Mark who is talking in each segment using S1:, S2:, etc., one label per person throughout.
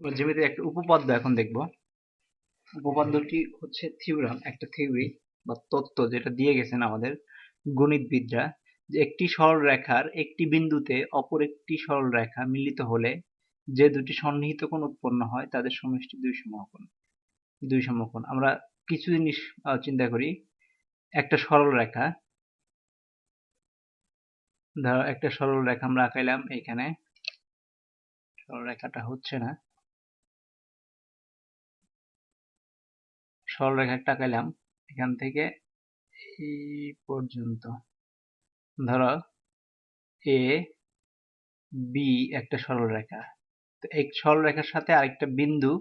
S1: জ্যামিতির একটা উপপাদ্য এখন দেখব। উপপাদ্যটি হচ্ছে থিওরাম একটা থিওরি বা তত্ত্ব যেটা দিয়ে গেছেন আমাদের গণিতবিদরা যে একটি সরল রেখার একটি বিন্দুতে অপর একটি সরল রেখা মিলিত হলে যে দুটি সন্নিহিত কোণ উৎপন্ন হয় তাদের সমষ্টি দুই সমকোণ দুই সমকোণ। আমরা কিছু জিনিস চিন্তা করি। একটা সরল রেখা, ধরো একটা সরল রেখা আমরা আঁকাইলাম এখানে। সরল রেখাটা হচ্ছে না। সরল রেখা একটা এখান থেকে এই পর্যন্ত। ধরো এ বি একটা সরল রেখা। তো এই সরল রেখার সাথে আরেকটা বিন্দু,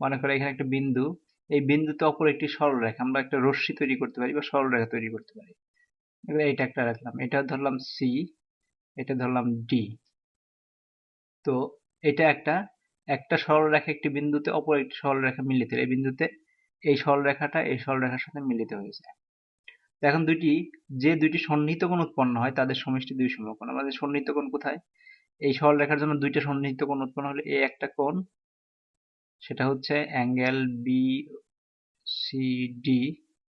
S1: মনে করো এখানে একটা বিন্দু, এই বিন্দুতে অপর একটি সরল রেখা, আমরা একটা রশ্মি তৈরি করতে পারি বা সরল রেখা তৈরি করতে পারি। এটা একটা রাখলাম, এটা ধরলাম সি এটা ধরলাম ডি তো এটা একটা একটা সরলরেখা একটি বিন্দুতে, অপর একটি সরলরেখা মিলিত। এই বিন্দুতে এই সরলরেখাটা এই সরলরেখার সাথে মিলিত হয়েছে। এখন দুইটি, যে দুইটি সন্নিহিত কোণ উৎপন্ন হয়, তাদের সমষ্টি দুই সমকোণ। আমাদের সন্নিহিত কোণ কোথায়? এই সরলরেখার জন্য দুইটা সন্নিহিত কোণ উৎপন্ন হলে এ একটা কোণ, সেটা হচ্ছে angle B C D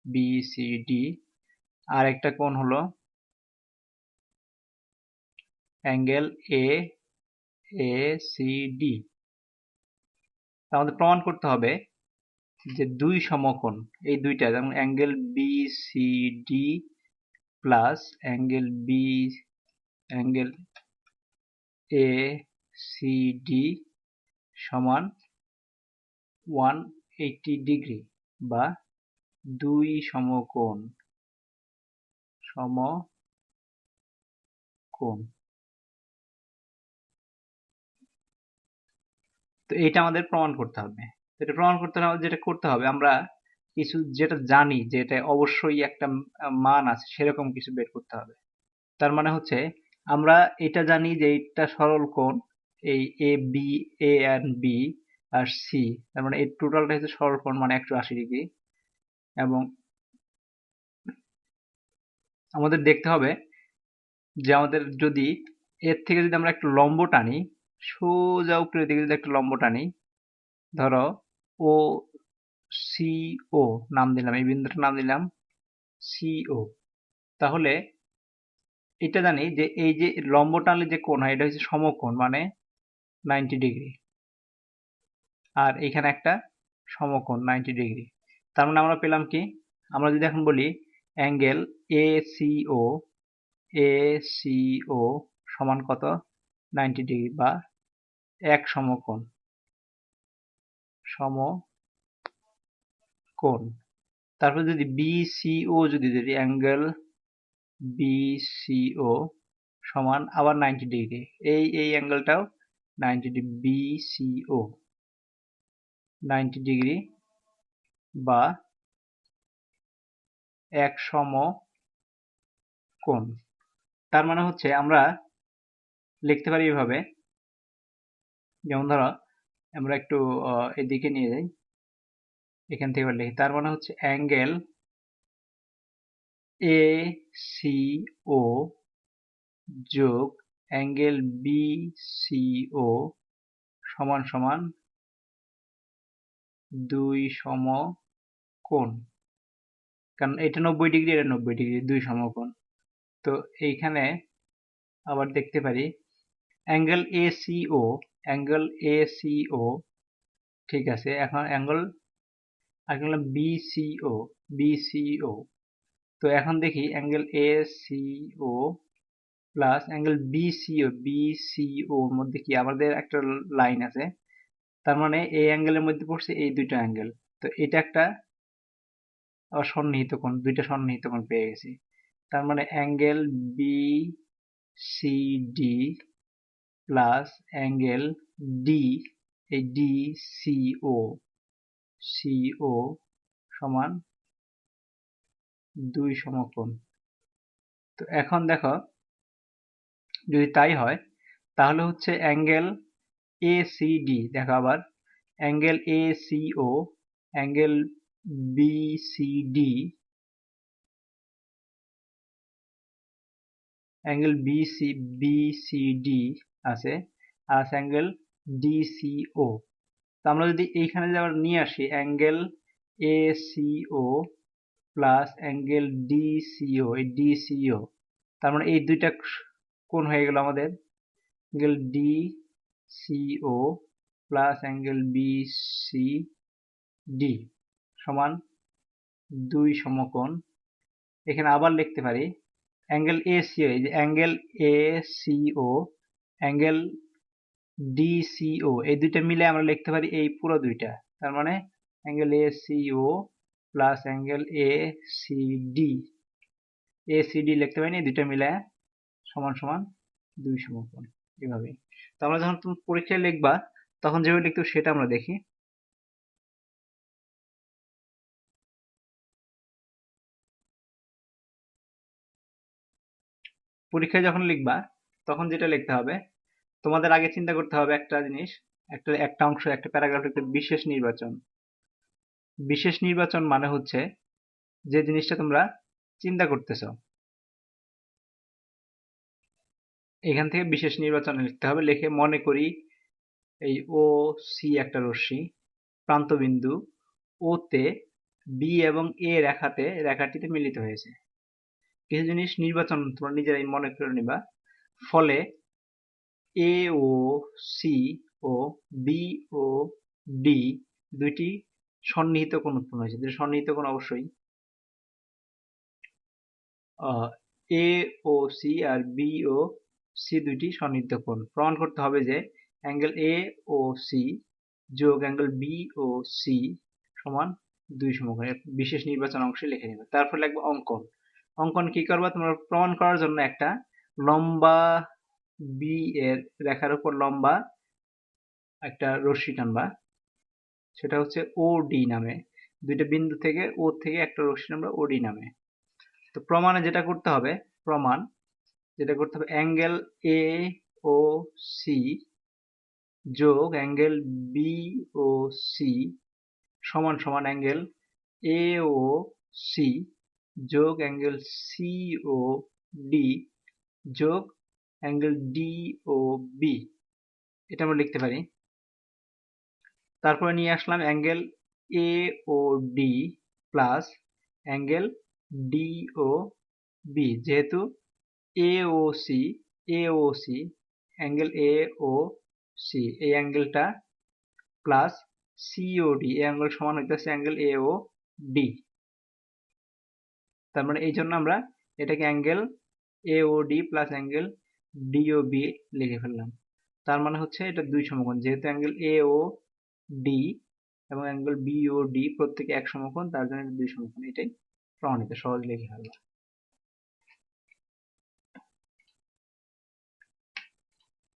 S1: B C D আর একটা কোণ হলো angle A A C D আমাদের প্রমাণ করতে হবে যে দুই সমকোণ, এই দুইটা, যেমন angle B C D plus angle B angle A C D সমান ওয়ান এইটি ডিগ্রি বা দুই সমকোণ সমকোণ। তো এটা আমাদের প্রমাণ করতে হবে। এটা প্রমাণ করতে হবে যেটা করতে হবে, আমরা কিছু যেটা জানি যে এটা অবশ্যই একটা মান আছে, সেরকম কিছু বের করতে হবে। তার মানে হচ্ছে, আমরা এটা জানি যে এটা সরল কোণ, এই A B A and B R C তার মানে এই টোটালটা হচ্ছে সরল কোণ মানে একশো আশি ডিগ্রি। এবং আমাদের দেখতে হবে যে আমাদের যদি এর থেকে যদি আমরা একটা লম্ব টানি, সোজা উপরের দিকে যদি একটা লম্ব টানি, ধরো ও সি ও নাম দিলাম, এই বিন্দুটার নাম দিলাম সিও তাহলে এটা জানি যে এই যে লম্ব টানলে যে কোণ হয়, এটা হচ্ছে সমকোণ মানে নাইনটি ডিগ্রি আর এখানে একটা সমকোণ নাইনটি ডিগ্রি তার মানে আমরা পেলাম কি? আমরা যদি এখন বলি angle A C O A C O সমান কত? নাইনটি ডিগ্রি বা এক সমকোণ। সমকোণ তারপর যদি বিসিও যদি ধরি অ্যাঙ্গেল বিসিও সমান আবার নাইনটি ডিগ্রি এই এই অ্যাঙ্গেলটাও ninety degree BCO ninety degree বা এক সম কোণ। তার মানে হচ্ছে আমরা লিখতে পারি এভাবে, যেমন ধরো আমরা একটু এদিকে নিয়ে যাই। এখান থেকে লিখি। তার মানে হচ্ছে অ্যাঙ্গেল এ, সি, ও যোগ অ্যাঙ্গেল বি, সি, ও সমান সমান দুই সম কোণ কারণ এটা নব্বই ডিগ্রি, এটা নব্বই ডিগ্রি, দুই সমকোণ। তো এইখানে আবার দেখতে পারি, angle A, C, O angle A C O ঠিক আছে, এখন অ্যাঙ্গেল অ্যাঙ্গেল বিসিও বিসিও তো এখন দেখি angle A C O plus angle BCO BCO মধ্যে কি আমাদের একটা লাইন আছে, তার মানে এই অ্যাঙ্গেলের মধ্যে পড়ছে এই দুইটা অ্যাঙ্গেল তো এটা একটা আবার সন্নিহিত কোণ, দুইটা সন্নিহিত কোণ পেয়ে গেছি, তার মানে angle B C D plus angle D এই D C O C O সমান দুই সমকোণ। তো এখন দেখো, যদি তাই হয়, তাহলে হচ্ছে অ্যাঙ্গেল এ সি ডি দেখো আবার angle A C O angle B C D angle B C B C D আছে আর আছে অ্যাঙ্গেল ডিসিও তো আমরা যদি এইখানে যে আবার নিয়ে আসি angle ACO plus angle DCO এই ডিসিও তার মানে এই দুইটা কোণ হয়ে গেল আমাদের। Angle D DCO plus angle BCD সমান দুই সমকোণ। এখানে আবার লিখতে পারি অ্যাঙ্গেল এ এসিও এই যে angle A ACO angle DCO এই দুইটা মিলে আমরা লিখতে পারি এই পুরো দুইটা। তার মানে angle ACO plus angle A CD A CD লিখতে পারি এই দুইটা মিলে সমান সমান দুই সমকোণ এভাবে তো আমরা যখন তুমি পরীক্ষায় লিখবা, তখন যেভাবে লিখতে সেটা আমরা দেখি। পরীক্ষায় যখন লিখবা, তখন যেটা লিখতে হবে তোমাদের আগে চিন্তা করতে হবে একটা জিনিস, একটা একটা অংশ, একটা প্যারাগ্রাফ একটা বিশেষ নির্বাচন। বিশেষ নির্বাচন মানে হচ্ছে যে জিনিসটা তোমরা চিন্তা করতেছ। এখান থেকে বিশেষ নির্বাচন লিখতে হবে, লিখে মনে করি এই ও সি একটা রশ্মি, প্রান্তবিন্দু ও তে বি এবং এ রেখাতে, রেখাটিতে মিলিত হয়েছে। কিছু জিনিস নির্বাচন তোমরা নিজেরাই মনে করে নিবা। ফলে A O C O B O D দুইটি সন্নিহিত কোণ উৎপন্ন হয়েছে। দুটি সন্নিহিত কোণ অবশ্যই। এ ও সি আর বি ও সি দুইটি সন্নিহিত কোণ। প্রমাণ করতে হবে যে অ্যাঙ্গেল এ ও সি যোগ অ্যাঙ্গেল বি ও সি সমান দুই সমকোণ। বিশেষ নির্বাচন অংশে লিখে নেবে। তারপর লিখব অঙ্কন। অঙ্কন কি করবা? তোমরা প্রমাণ করার জন্য একটা লম্বা বি এর রেখার উপর লম্বা একটা রশ্মি টানবা। সেটা হচ্ছে ও ডি নামে। দুইটা বিন্দু থেকে ও থেকে একটা রশ্মি আমরা ওডি নামে। তো প্রমাণে যেটা করতে হবে, প্রমাণ, যেটা করতে হবে, অ্যাঙ্গেল এ ও সি যোগ অ্যাঙ্গেল বি ও সি সমান সমান অ্যাঙ্গেল এ ও সি যোগ অ্যাঙ্গেল সি ও ডি যোগ অ্যাঙ্গেল ডি ও বি এটা আমরা লিখতে পারি। তারপরে নিয়ে আসলাম angle A O D plus angle D O B যেহেতু A O C A O C angle A O C এই অ্যাঙ্গেলটা প্লাস সিওডি এই অ্যাঙ্গেল সমান হইতেছে অ্যাঙ্গেল এ ও ডি তার মানে এই জন্য আমরা এটাকে angle A O D plus angle DO B লিখে ফেললাম। তার মানে হচ্ছে এটা দুই সমকোণ, যেহেতু অ্যাঙ্গেল এ ও ডি এবং অ্যাঙ্গেল বি ডি প্রত্যেকে এক সমকোণ, তার জন্য দুই সমকোণ, এটাই প্রমাণিত, সহজ লিখে ফেললাম।